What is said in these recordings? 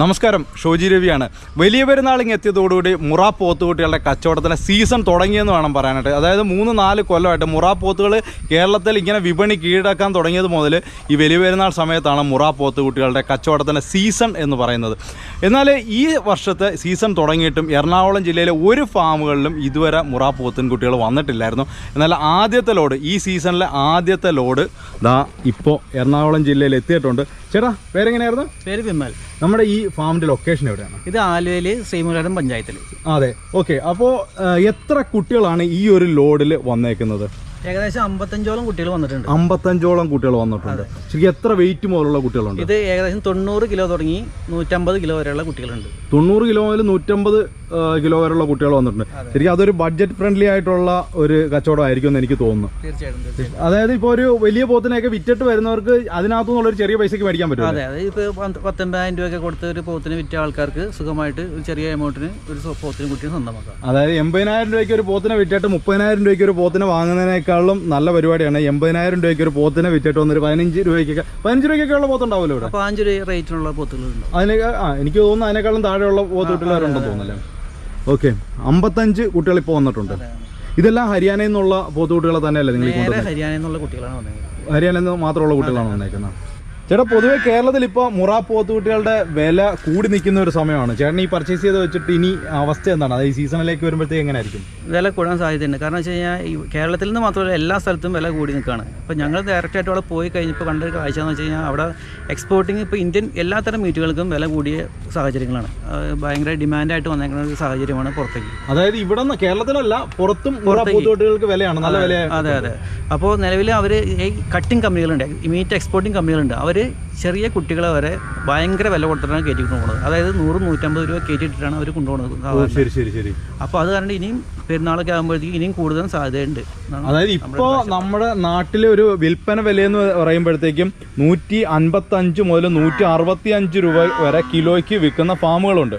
നമസ്കാരം ഷോജി രവിയാണ്. വലിയ പെരുന്നാളിങ് എത്തിയതോടുകൂടി മുറ പോത്തുകുട്ടികളുടെ കച്ചവടത്തിന് സീസൺ തുടങ്ങിയെന്ന് വേണം പറയാനായിട്ട്. അതായത് മൂന്ന് നാല് കൊല്ലമായിട്ട് മുറ പോത്തുകൾ കേരളത്തിൽ ഇങ്ങനെ വിപണി കീഴടക്കാൻ തുടങ്ങിയത് മുതൽ ഈ വലിയ പെരുന്നാൾ സമയത്താണ് മുറ പോത്തുകുട്ടികളുടെ കച്ചവടത്തിന്റെ സീസൺ എന്ന് പറയുന്നത്. എന്നാൽ ഈ വർഷത്തെ സീസൺ തുടങ്ങിയിട്ടും എറണാകുളം ജില്ലയിലെ ഒരു ഫാമുകളിലും ഇതുവരെ മുറ പോത്തിൻകുട്ടികൾ വന്നിട്ടില്ലായിരുന്നു. എന്നാൽ ആദ്യത്തെ ലോഡ് ഈ സീസണിലെ ആദ്യത്തെ ലോഡ് ദാ ഇപ്പോൾ എറണാകുളം ജില്ലയിൽ എത്തിയിട്ടുണ്ട്. ചേട്ടാ പേരെങ്ങനെയായിരുന്നു? പേര് വിമൽ. നമ്മുടെ ഈ ഫാമിന്റെ ലൊക്കേഷൻ എവിടെയാണ്? ഇത് ആലുവയിൽ ശ്രീമുഖം പഞ്ചായത്തിൽ അതെ ഓക്കെ അപ്പോ എത്ര കുട്ടികളാണ് ഈ ഒരു ലോഡിൽ വന്നേക്കുന്നത്? ഏകദേശം അമ്പത്തഞ്ചോളം കുട്ടികൾ വന്നിട്ടുണ്ട്. അമ്പത്തഞ്ചോളം കുട്ടികൾ വന്നിട്ടുണ്ട്. ശരിക്കും എത്ര വെയിറ്റ് മുതലുള്ള കുട്ടികളുണ്ട്? ഇത് ഏകദേശം തൊണ്ണൂറ് കിലോ തുടങ്ങി നൂറ്റമ്പത് കിലോ വരെയുള്ള കുട്ടികളുണ്ട്. തൊണ്ണൂറ് കിലോ മുതൽ നൂറ്റമ്പത് കിലോ വരെയുള്ള കുട്ടികൾ വന്നിട്ടുണ്ട്. ശരിക്കും അതൊരു ബഡ്ജറ്റ് ഫ്രണ്ട്ലി ആയിട്ടുള്ള ഒരു കച്ചവടം ആയിരിക്കും എന്ന് എനിക്ക് തോന്നുന്നു. തീർച്ചയായിട്ടും അതായത് ഇപ്പോൾ ഒരു വലിയ പോത്തിനെയൊക്കെ വിറ്റിട്ട് വരുന്നവർക്ക് അതിനകത്തുനിന്നുള്ള ഒരു ചെറിയ പൈസക്ക് മേടിക്കാൻ പറ്റും അതെ അതെ. ഇപ്പോൾ പത്തൊമ്പതിനായിരം രൂപയൊക്കെ കൊടുത്ത് ഒരു പോത്തിന് വിറ്റ ആൾക്കാർക്ക് സുഖമായിട്ട് ഒരു ചെറിയ എമൗണ്ടിന് ഒരു പോത്തിന് കുട്ടിയെ സ്വന്തമാക്കാം. അതായത് എൺപതിനായിരം രൂപയ്ക്ക് ഒരു പോത്തിനെ വിറ്റിട്ട് മുപ്പതിനായിരം രൂപയ്ക്ക് ഒരു പോത്തിനെ വാങ്ങുന്നതിനേക്കാളും നല്ല പരിപാടിയാണ് എൺപതിനായിരം രൂപയ്ക്ക് ഒരു പോത്തിനെ വിറ്റിട്ട് വന്നൊരു പതിനഞ്ച് രൂപയ്ക്കൊക്കെ പതിനഞ്ച് രൂപയ്ക്കൊക്കെ ഉള്ള പോത്തുണ്ടാവുമല്ലോ ഇവിടെ? പതിനഞ്ച് രൂപ റേറ്റിനുള്ള പോത്തുകളുണ്ട്. അതിനേക്കാൾ ആ എനിക്ക് തോന്നുന്നു അതിനേക്കാളും താഴെയുള്ള പോത്ത് കുട്ടികളുണ്ടെന്ന് തോന്നുന്നല്ലേ ഓക്കെ. അമ്പത്തഞ്ച് കുട്ടികൾ ഇപ്പോൾ വന്നിട്ടുണ്ട്. ഇതെല്ലാം ഹരിയാനയിൽ നിന്നുള്ള പോത്തുകുട്ടികളെ തന്നെയല്ലേ നിങ്ങൾ ഹരിയാനയിൽ നിന്നുള്ള കുട്ടികളാണ് വന്നത് ഹരിയാനയിൽ നിന്ന് മാത്രമുള്ള കുട്ടികളാണ് വന്നേക്കുന്നത്. ചേട്ടാ പൊതുവെ കേരളത്തിൽ ഇപ്പോൾ മുറ പോത്തുകുട്ടികളുടെ വില കൂടി നിൽക്കുന്ന ഒരു സമയമാണ്. ചേട്ടൻ ഈ പർച്ചേസ് ചെയ്ത് വെച്ചിട്ട് ഇനി അവസ്ഥ എന്താണ്? അതായത് ഈ സീസണിലേക്ക് വരുമ്പോഴത്തേക്ക് എങ്ങനെയായിരിക്കും? വില കൂടാൻ സാധ്യതയുണ്ട്. കാരണം വെച്ച് കഴിഞ്ഞാൽ ഈ കേരളത്തിൽ നിന്ന് മാത്രമല്ല എല്ലാ സ്ഥലത്തും വില കൂടി നിൽക്കുകയാണ്. അപ്പോൾ ഞങ്ങൾ ഡയറക്റ്റായിട്ട് അവിടെ പോയി കഴിഞ്ഞപ്പോൾ കണ്ടൊരു കാഴ്ച എന്ന് വെച്ച് കഴിഞ്ഞാൽ അവിടെ എക്സ്പോർട്ടിങ് ഇപ്പോൾ ഇന്ത്യൻ എല്ലാത്തരം മീറ്റുകൾക്കും വില കൂടിയ സാഹചര്യങ്ങളാണ്. ഭയങ്കര ഡിമാൻഡായിട്ട് വന്നേക്കുന്ന ഒരു സാഹചര്യമാണ് പുറത്തേക്ക്. അതായത് ഇവിടെ നിന്ന് കേരളത്തിലല്ല പുറത്തും മുറ പോത്ത് വിലയാണ്. നല്ല വിലയാണ്. അതെ അതെ. അപ്പോൾ നിലവിൽ അവർ ഈ കട്ടിങ് കമ്പനികളുണ്ട് മീറ്റ് എക്സ്പോർട്ടിങ് കമ്പനികളുണ്ട് അവർ ചെറിയ കുട്ടികളെ വരെ ഭയങ്കര വില കൊടുത്തിട്ടാണ് കയറ്റി പോകുന്നത് അതായത് നൂറ് നൂറ്റമ്പത് രൂപ കയറ്റിയിട്ടാണ് അവർ കൊണ്ടുപോകുന്നത് ശരി ശരി ശരി. അപ്പോൾ അത് കാരണം ഇനിയും പെരുന്നാളൊക്കെ ആകുമ്പോഴത്തേക്കും ഇനിയും കൂടുതൽ സാധ്യതയുണ്ട്. അതായത് ഇപ്പോ നമ്മുടെ നാട്ടിലെ ഒരു വിൽപ്പന വിലയെന്ന് പറയുമ്പോഴത്തേക്കും നൂറ്റി അൻപത്തി അഞ്ച് മുതൽ നൂറ്റി അറുപത്തി അഞ്ച് രൂപ വരെ കിലോയ്ക്ക് വിൽക്കുന്ന ഫാമുകളുണ്ട്.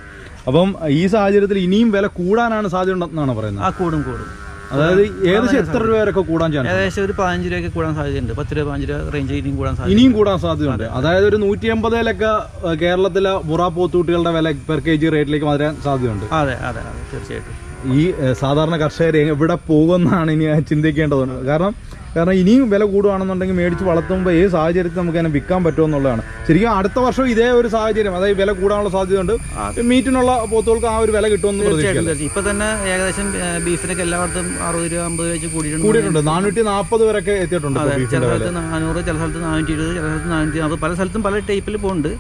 അപ്പം ഈ സാഹചര്യത്തിൽ ഇനിയും വില കൂടാനാണ് സാധ്യത ഉണ്ടെന്നാണ് പറയുന്നത്. ആ കൂടും കൂടും. അതായത് ഏകദേശം എത്ര രൂപ കൂടാൻ ചാൻസ് ഏകദേശം ഒരു പതിനഞ്ച് രൂപയൊക്കെ കൂടാൻ സാധ്യതയുണ്ട്. പത്ത് രൂപ പതിനഞ്ച് രൂപ റേഞ്ച് ഇനിയും കൂടാൻ സാധ്യത ഇനിയും കൂടാൻ സാധ്യതയുണ്ട്. അതായത് ഒരു നൂറ്റി എൺപതിലൊക്കെ കേരളത്തിലെ മുറ പോത്തൂട്ടികളുടെ വില പെർ കെ ജി റേറ്റിലേക്ക് വരാൻ സാധ്യതയുണ്ട്. അതെ അതെ അതെ തീർച്ചയായിട്ടും. ഈ സാധാരണ കർഷകർ എവിടെ പോകുമെന്നാണ് ഇനി ചിന്തിക്കേണ്ടത് കാരണം കാരണം ഇനിയും വില കൂടുകയാണെന്നുണ്ടെങ്കിൽ മേടിച്ച് വളർത്തുമ്പോൾ ഏത് സാഹചര്യത്തിൽ നമുക്ക് അതിനെ വിൽക്കാൻ പറ്റുമെന്നുള്ളതാണ് ശരിക്കും അടുത്ത വർഷം ഇതേ ഒരു സാഹചര്യം അതായത് വില കൂടാനുള്ള സാധ്യത ഉണ്ട് മീറ്റിനുള്ള പോത്തുകൾക്ക് ആ ഒരു വില കിട്ടുമെന്ന് ഇപ്പൊ തന്നെ ഏകദേശം ബീഫിനൊക്കെ എല്ലായിടത്തും അറുപത് രൂപ അമ്പത് രൂപ വെച്ച് കൂടിയിട്ടുണ്ട്. കൂടിയിട്ടുണ്ട്. നാനൂറ്റി നാൽപ്പത് വരെയൊക്കെ എത്തിയിട്ടുണ്ട് ചില സ്ഥലത്ത് നാനൂറ് ചില സ്ഥലത്ത് നാനൂറ്റി ഇരുപത് ചില സ്ഥലത്ത് നാനൂറ്റി നാൽപ്പത് പല സ്ഥലത്തും പല ടൈപ്പിൽ പോകുന്നുണ്ട്.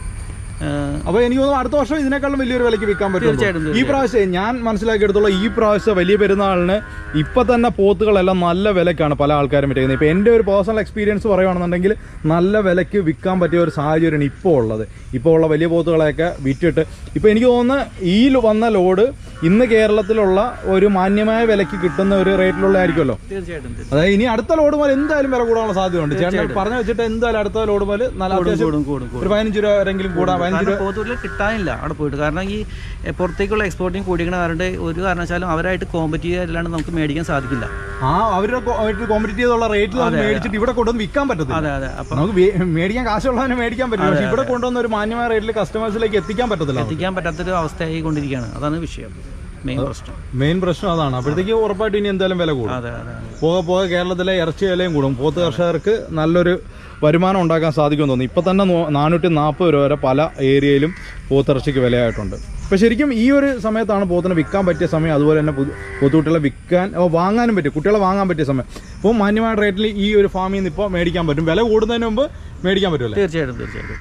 ഏ, അപ്പൊ എനിക്ക് തോന്നുന്നു അടുത്ത വർഷം ഇതിനേക്കാളും വലിയൊരു വിലയ്ക്ക് വിൽക്കാൻ പറ്റും ഈ പ്രാവശ്യം ഞാൻ മനസ്സിലാക്കിയെടുത്തോളം ഈ പ്രാവശ്യം വലിയ പെരുന്നാളിന് ഇപ്പൊ തന്നെ പോത്തുകളെല്ലാം നല്ല വിലക്കാണ് പല ആൾക്കാരും വിറ്റേക്കുന്നത്. ഇപ്പൊ എന്റെ ഒരു പേഴ്സണൽ എക്സ്പീരിയൻസ് പറയുകയാണെന്നുണ്ടെങ്കിൽ നല്ല വിലയ്ക്ക് വിൽക്കാൻ പറ്റിയ ഒരു സാഹചര്യമാണ് ഇപ്പോൾ ഉള്ളത്. ഇപ്പോൾ ഉള്ള വലിയ പോത്തുകളെയൊക്കെ വിറ്റിട്ട് ഇപ്പൊ എനിക്ക് തോന്നുന്നു ഈ വന്ന ലോഡ് ഇന്ന് കേരളത്തിലുള്ള ഒരു മാന്യമായ വിലക്ക് കിട്ടുന്ന ഒരു റേറ്റിലുള്ള ആയിരിക്കുമല്ലോ. തീർച്ചയായിട്ടും. അതായത് ഇനി അടുത്ത ലോഡ് പോലെ എന്തായാലും വില കൂടാനുള്ള സാധ്യതയുണ്ട്. ചേട്ടൻ പറഞ്ഞു വെച്ചിട്ട് എന്തായാലും അടുത്ത ലോഡ് പോലെ നല്ല കൂടും കൂടും കൂടും ഒരു പതിനഞ്ച് രൂപ വരെങ്കിലും കൂടാൻ പതിനഞ്ച് പോത്തൂരിൽ കിട്ടാനില്ല അവിടെ പോയിട്ട്. കാരണം ഈ പുറത്തേക്കുള്ള എക്സ്പോർട്ടിങ് കൂടിക്കണ കാരണം ഒരു കാരണവശാലും അവരായിട്ട് കോമ്പറ്റ് ചെയ്യാല്ലാണ്ട് നമുക്ക് മേടിക്കാൻ സാധിക്കില്ല. ആ അവരുടെ കോമ്പറ്റീവ് റേറ്റിൽ മേടിച്ചിട്ട് ഇവിടെ കൊണ്ടുവന്ന് വിൽക്കാൻ പറ്റത്തില്ല. അതെ അതെ. നമുക്ക് മേടിക്കാൻ കാശുള്ളവനെ മേടിക്കാൻ പറ്റില്ല. പക്ഷെ ഇവിടെ കൊണ്ടുവന്ന ഒരു മാന്യമായ റേറ്റിൽ കസ്റ്റമേഴ്സിലേക്ക് എത്തിക്കാൻ പറ്റത്തില്ല എത്തിക്കാൻ പറ്റാത്തൊരു അവസ്ഥയായി കൊണ്ടിരിക്കുകയാണ്. അതാണ് വിഷയം. മെയിൻ പ്രശ്നം. മെയിൻ പ്രശ്നം അതാണ്. അപ്പോഴത്തേക്ക് ഉറപ്പായിട്ട് ഇനി എന്തായാലും വില കൂടും. പോകെ പോകെ കേരളത്തിലെ ഇറച്ചി വിലയും കൂടും. പോത്ത് കർഷകർക്ക് നല്ലൊരു വരുമാനം ഉണ്ടാക്കാൻ സാധിക്കുമെന്ന് തോന്നുന്നു. ഇപ്പം തന്നെ നാനൂറ്റി നാൽപ്പത് രൂപ വരെ പല ഏരിയയിലും പോത്തിറച്ചിക്ക് വിലയായിട്ടുണ്ട്. അപ്പോൾ ശരിക്കും ഈ ഒരു സമയത്താണ് പോത്തിനെ വിൽക്കാൻ പറ്റിയ സമയം അതുപോലെ തന്നെ പൊതുകുട്ടികളെ വിൽക്കാൻ വാങ്ങാനും പറ്റും കുട്ടികളെ വാങ്ങാൻ പറ്റിയ സമയം. ഇപ്പോൾ മാന്യമായ റേറ്റിൽ ഈ ഒരു ഫാമിൽ നിന്ന് ഇപ്പോൾ മേടിക്കാൻ പറ്റും. വില കൂടുന്നതിന് മുമ്പ് മേടിക്കാൻ പറ്റുമല്ലോ തീർച്ചയായിട്ടും തീർച്ചയായിട്ടും.